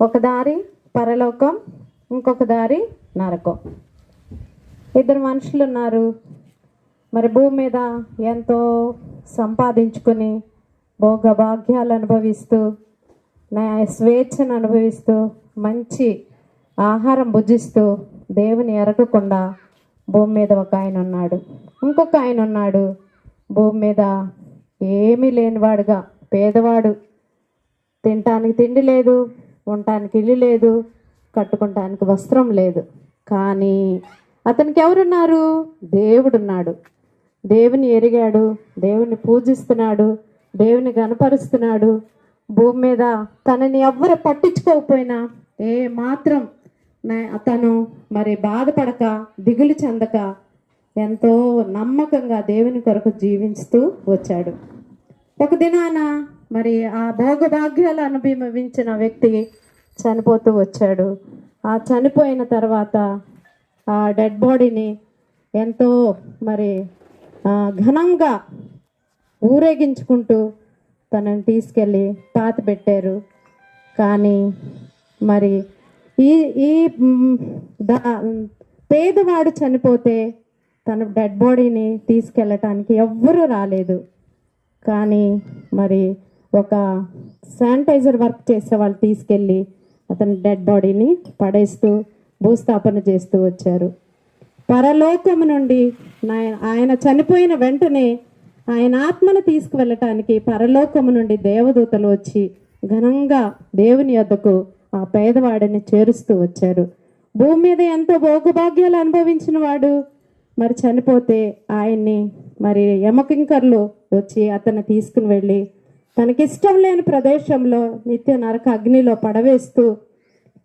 ఒక దారి పరలోకం ఇంకొక దారి నరకం. ఇద్దరు మనుషులు ఉన్నారు. మరి భూమి మీద ఎంతో సంపాదించుకొని భోగ భాగ్యాలు అనుభవిస్తూ నా స్వేచ్ఛను అనుభవిస్తూ మంచి ఆహారం భుజిస్తూ దేవుని ఎరగకుండా భూమి మీద ఒక ఆయన ఉన్నాడు. ఇంకొక ఆయన ఉన్నాడు. భూమి మీద ఏమీ లేనివాడుగా పేదవాడు. తినటానికి తిండి లేదు. ఉండటానికి ఇల్లు లేదు కట్టుకుంటానికి వస్త్రం లేదు. కానీ అతనికి ఎవరున్నారు? దేవుడున్నాడు. దేవుని ఎరిగాడు దేవుని పూజిస్తున్నాడు దేవుని గనపరుస్తున్నాడు భూమి మీద తనని ఎవ్వరు పట్టించుకోకపోయినా ఏ మాత్రం అతను మరి బాధపడక దిగులు చెందక ఎంతో నమ్మకంగా దేవుని కొరకు జీవిస్తూ వచ్చాడు. ఒక దినాన మరి ఆ భోగభాగ్యాలు అనుభవించిన వ్యక్తి చనిపోతూ వచ్చాడు. ఆ చనిపోయిన తర్వాత ఆ డెడ్ బాడీని ఎంతో మరి ఘనంగా ఊరేగించుకుంటూ తనని తీసుకెళ్ళి పాత పెట్టారు. కానీ మరి ఈ ఈ దా పేదవాడు చనిపోతే తన డెడ్ బాడీని తీసుకెళ్ళటానికి ఎవ్వరూ రాలేదు. కానీ మరి ఒక శానిటైజర్ వర్క్ చేసే వాళ్ళు తీసుకెళ్ళి అతని డెడ్ బాడీని పడేస్తూ భూస్థాపన చేస్తూ వచ్చారు. పరలోకము నుండి ఆయన చనిపోయిన వెంటనే ఆయన ఆత్మను తీసుకువెళ్ళటానికి పరలోకము నుండి దేవదూతలు వచ్చి ఘనంగా దేవుని యొద్దకు ఆ పేదవాడిని చేరుస్తూ వచ్చారు. భూమి మీద ఎంతో భోగభాగ్యాలు అనుభవించిన వాడు మరి చనిపోతే ఆయన్ని మరి యమకింకర్లు వచ్చి అతన్ని తీసుకుని వెళ్ళి తనకిష్టం లేని ప్రదేశంలో నిత్య నరక అగ్నిలో పడవేస్తూ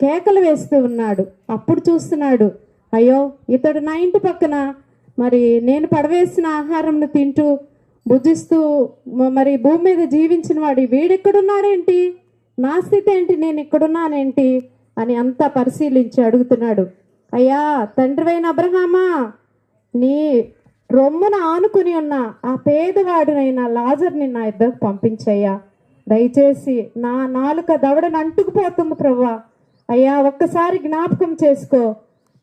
కేకలు వేస్తూ ఉన్నాడు. అప్పుడు చూస్తున్నాడు అయ్యో ఇతడు నా ఇంటి పక్కన. మరి నేను పడవేసిన ఆహారంను తింటూ భుజిస్తూ మరి భూమి మీద జీవించిన వాడు వీడెక్కడున్నాడేంటి? నా స్థితి ఏంటి నేను ఇక్కడున్నానేంటి? అని అంతా పరిశీలించి అడుగుతున్నాడు. అయ్యా తండ్రివైన అబ్రహామా నీ రొమ్మున ఆనుకుని ఉన్న ఆ పేదవాడునైన లాజర్ని నా ఇద్దరికి పంపించయ్యా. దయచేసి నా నాలుక దవడను అంటుకుపోతుంది ప్రవ్వా. అయ్యా ఒక్కసారి జ్ఞాపకం చేసుకో.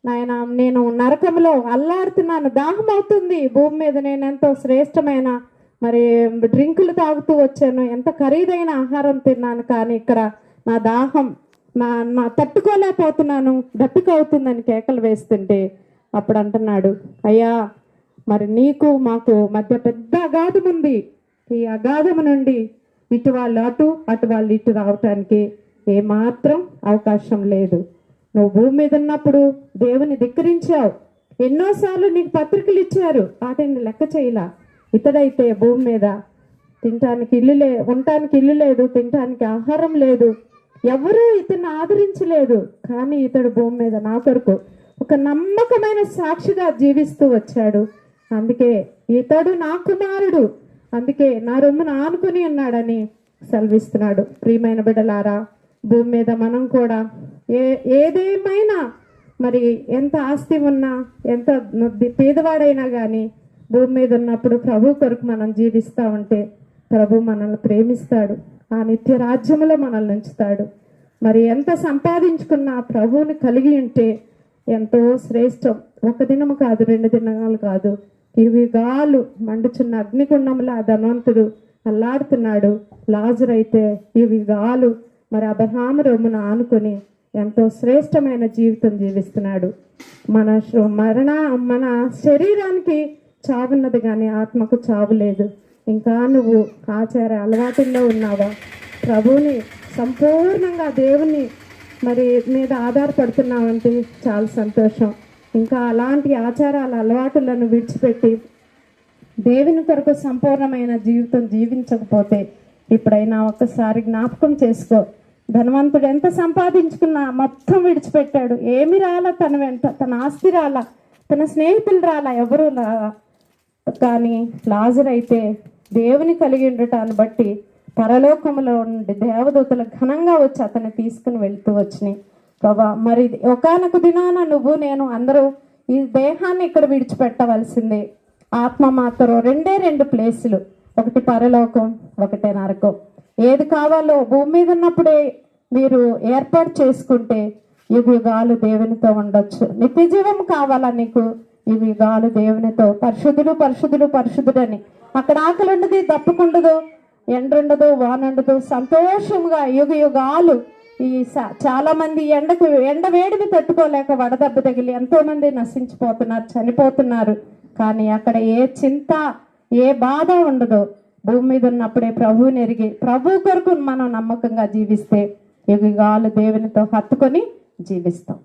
నాయన నేను నరకంలో అల్లాడుతున్నాను. దాహం అవుతుంది. భూమి మీద నేను ఎంతో శ్రేష్టమైన మరి డ్రింకులు తాగుతూ వచ్చాను. ఎంత ఖరీదైన ఆహారం తిన్నాను. కానీ ఇక్కడ నా దాహం నా నా తట్టుకోలేకపోతున్నాను. దప్పిక అవుతుందని కేకలు వేస్తుంటే అప్పుడు అంటున్నాడు అయ్యా మరి నీకు మాకు మధ్య పెద్ద అగాధం ఉంది. ఈ అగాధము నుండి ఇటు వాళ్ళు అటు అటు వాళ్ళు ఇటు రావటానికి ఏమాత్రం అవకాశం లేదు. నువ్వు భూమి మీద ఉన్నప్పుడు దేవుని ధిక్కరించావు. ఎన్నోసార్లు నీకు పత్రికలు ఇచ్చారు. వాటిని లెక్క చేయలా. ఇతడైతే భూమి మీద తినటానికి ఇల్లు లే ఉండటానికి ఇల్లు లేదు తినటానికి ఆహారం లేదు. ఎవరూ ఇతను ఆదరించలేదు. కానీ ఇతడు భూమి మీద నా కొరకు ఒక నమ్మకమైన సాక్షిగా జీవిస్తూ వచ్చాడు. అందుకే ఇతడు నా కుమారుడు అందుకే నా రొమ్మును ఆనుకుని ఉన్నాడని సెలవిస్తున్నాడు. ప్రియమైన బిడ్డలారా భూమి మీద మనం కూడా ఏ ఏదేమైనా మరి ఎంత ఆస్తి ఉన్నా ఎంత పేదవాడైనా కానీ భూమి మీద ఉన్నప్పుడు ప్రభు కొరకు మనం జీవిస్తూ ఉంటే ప్రభు మనల్ని ప్రేమిస్తాడు. ఆ నిత్య రాజ్యంలో మనల్ని ఉంచుతాడు. మరి ఎంత సంపాదించుకున్నా ప్రభువుని కలిగి ఉంటే ఎంతో శ్రేష్టం. ఒక దినము కాదు రెండు దినాలు కాదు. ఇవి గాలు మండుచున్న అగ్నికుండంలో ఆ ధనవంతుడు అల్లాడుతున్నాడు లాజర్ అయితే ఇవి గాలు మరి అబ్రహాము రొమ్మున ఆనుకొని ఎంతో శ్రేష్టమైన జీవితం జీవిస్తున్నాడు. మన మరణ మన శరీరానికి చావున్నది కానీ ఆత్మకు చావు లేదు. ఇంకా నువ్వు ఆచార అలవాటుల్లో ఉన్నావా? ప్రభువుని సంపూర్ణంగా దేవుని మరి మీద ఆధారపడుతున్నావంటే చాలా సంతోషం. ఇంకా అలాంటి ఆచారాల అలవాటులను విడిచిపెట్టి దేవుని కొరకు సంపూర్ణమైన జీవితం జీవించకపోతే ఇప్పుడైనా ఒక్కసారి జ్ఞాపకం చేసుకో. ధనవంతుడు ఎంత సంపాదించుకున్నా మొత్తం విడిచిపెట్టాడు. ఏమి రాలా తన వెంట తన ఆస్తి రాలా తన స్నేహితులు రాలా ఎవరు కానీ లాజర్ అయితే దేవుని కలిగి ఉండటాన్ని బట్టి పరలోకములో ఉండి దేవదూతలు ఘనంగా వచ్చి అతన్ని తీసుకుని వెళ్తూ వచ్చినాయి. ప్రభా మరి ఒకనొక దినాన నువ్వు నేను అందరూ ఈ దేహాన్ని ఇక్కడ విడిచిపెట్టవలసిందే. ఆత్మ మాత్రం రెండే రెండు ప్లేసులు. ఒకటి పరలోకం ఒకటే నరకం. ఏది కావాలో భూమి మీద ఉన్నప్పుడే మీరు ఏర్పాటు చేసుకుంటే యుగయుగాలు దేవునితో ఉండొచ్చు. నిత్యజీవం కావాలా నీకు? యుగయుగాలు దేవునితో. పరిశుద్ధుడు పరిశుద్ధుడు పరిశుద్ధుడని. అక్కడ ఆకలి ఉండదు దప్పుకుండదు ఎండుండదు వానుండదు. సంతోషంగా యుగ యుగాలు ఈ స- చాలా మంది ఎండకు ఎండ వేడిని తట్టుకోలేక వడదెబ్బ తగిలి ఎంతో మంది నశించిపోతున్నారు చనిపోతున్నారు. కానీ అక్కడ ఏ చింత ఏ బాధ ఉండదు. భూమి మీద ఉన్నప్పుడే ప్రభువుని ఎరిగి ప్రభు కొరకు మనం నమ్మకంగా జీవిస్తే యుగాలు దేవునితో హత్తుకొని జీవిస్తాం.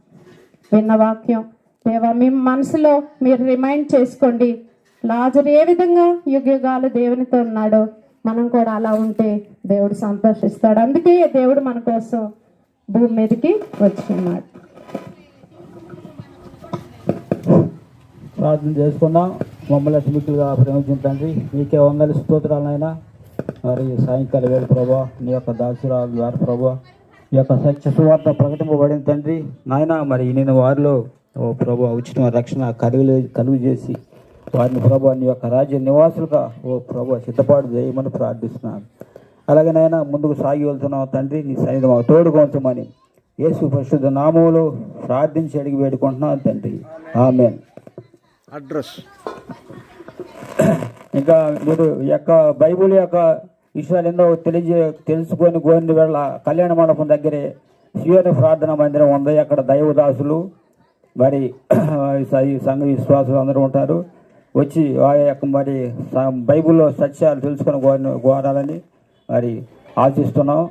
విన్న వాక్యం దేవా మీ మనసులో మీరు రిమైండ్ చేసుకోండి. లాజరు ఏ విధంగా యుగాలు దేవునితో ఉన్నాడో మనం కూడా అలా ఉంటే దేవుడు సంతోషిస్తాడు. అందుకే దేవుడు మన కోసం భూమి మీదకి వచ్చిన్నాడు ప్రార్థన చేసుకుందాం. మమ్మల్ని అటుమిక్కులుగా ప్రేమించిన తండ్రి మీకే వందల స్తోత్రాలైనా మరి సాయంకాలం వేళ ప్రభా నీ యొక్క దాసురాల ద్వారా ప్రభా ఈ యొక్క సత్య సువార్త ప్రకటింపబడిన తండ్రి. నాయన మరి నేను వారిలో ఓ ప్రభా ఉచిత రక్షణ కలుగు కలుగు చేసి వారిని ప్రభా నీ యొక్క రాజ్య నివాసులుగా ఓ ప్రభా సిద్ధపాటు చేయమని ప్రార్థిస్తున్నాను. అలాగే నాయన ముందుకు సాగి వెళ్తున్నావు తండ్రి నీ సన్నిధి మాకు తోడుగా ఉంచమని యేసు పరిశుద్ధ నామములో ప్రార్థించి అడిగి వేడుకుంటున్నాను తండ్రి. ఆమెన్. అడ్రస్. ఇంకా మీరు యొక్క బైబుల్ యొక్క విషయాలు ఎన్నో తెలియజే తెలుసుకొని గోవింద వేళ కళ్యాణ మండపం దగ్గరే శివని ప్రార్థన మందిరం ఉంది. అక్కడ దైవదాసులు మరి సంఘ విశ్వాసులు అందరూ ఉంటారు. వచ్చి ఆ యొక్క మరి బైబిల్లో సత్యాలు తెలుసుకొని గోర గోరాలని మరి ఆశిస్తున్నాం.